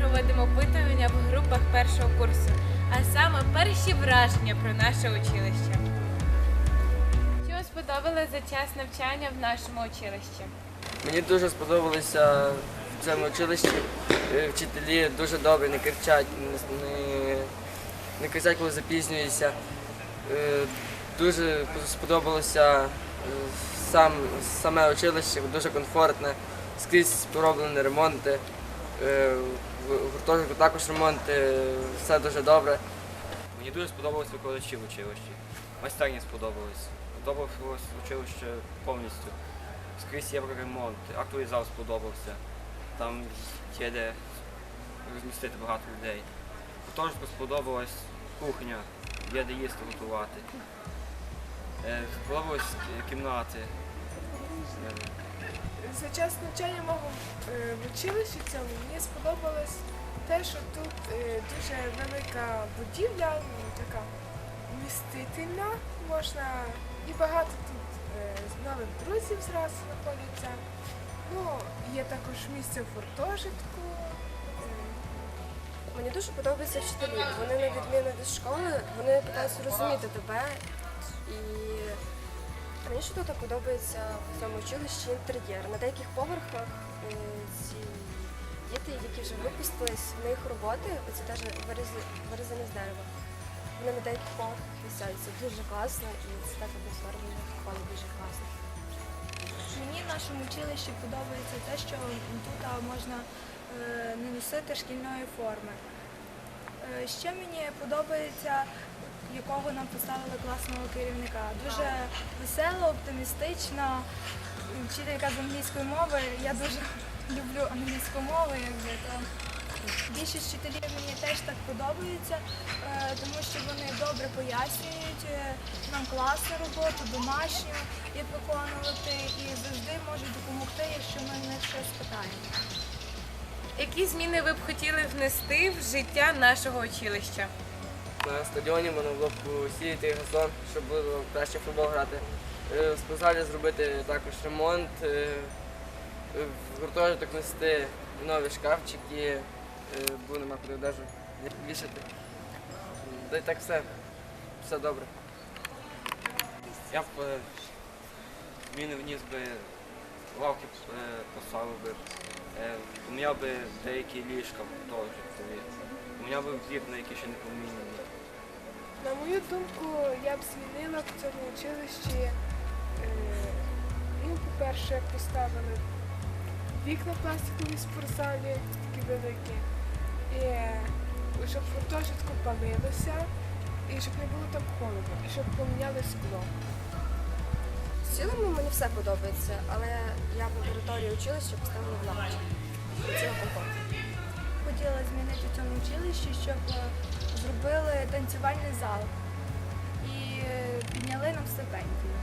проводимо опитування в групах першого курсу, а саме перші враження про наше училище. Що сподобалось за час навчання в нашому училищі? Мені дуже сподобалося в цьому училищі. Е, Вчителі дуже добрі, не кричать, не, не, кричать, коли запізнюєшся. Е, Дуже сподобалося е, сам, саме училище, дуже комфортне, скрізь пороблені ремонти. Е, В гуртожитку також ремонти, все дуже добре. Мені дуже сподобалось викладачі в училищі. Майстерні сподобались. Сподобалось училище повністю. Скрізь євроремонт, актовий сподобався. Там є де розмістити багато людей. Гуртожитку сподобалась кухня, є де їсти готувати. Е, Сподобались кі- кімнати. За час навчання мого е, в училищі цьому мені сподобалось те, що тут е, дуже велика будівля, ну, така вмістительна, можна і багато тут е, нових друзів зразу знаходяться. Ну, є також місце в гуртожитку. Мені дуже подобаються вчителі. Вони на відміну від школи, вони питаються розуміти тебе. І мені ще тут подобається в цьому училищі інтер'єр. На деяких поверхах е, ці діти, які вже випустились, в них роботи, оці теж виріз- вирізані з дерева. Вони на деяких поверхах висять. Це дуже класно і це так атмосфера виходить дуже класно. Мені в нашому училищі подобається те, що тут можна е, не носити шкільної форми. Е, Ще мені подобається, якого нам поставили класного керівника. Дуже весела, оптимістична, вчителька з англійської мови. Я дуже люблю англійську мову, якби то. Більшість вчителів мені теж так подобається, е, тому що вони добре пояснюють е, нам класну роботу, домашню, як виконувати, і завжди можуть допомогти, якщо ми в них щось питаємо. Які зміни ви б хотіли внести в життя нашого училища? На стадіоні б сіяти газон, щоб було краще футбол грати. Е, В спортзалі зробити також ремонт, е, в гуртожиток нести нові шкафчики, е, бо нема куди одежу вішати. Та й так все. Все добре. Я б він вніс би лавки поставив би, поміняв би деякі ліжка гуртожиткові, поміняв би вікна, які ще не поміняні. На мою думку, я б змінила в цьому училищі, е, ну, по-перше, як поставили вікна пластикові спортзалі, такі великі, і е, щоб гуртожитку палилося, і щоб не було там холодно, і щоб поміняли скло. В цілому мені все подобається, але я по території училища поставила в лавочку. Хотіла змінити в цьому училищі, щоб е, зробили танцювальний зал і е, підняли нам стипендію.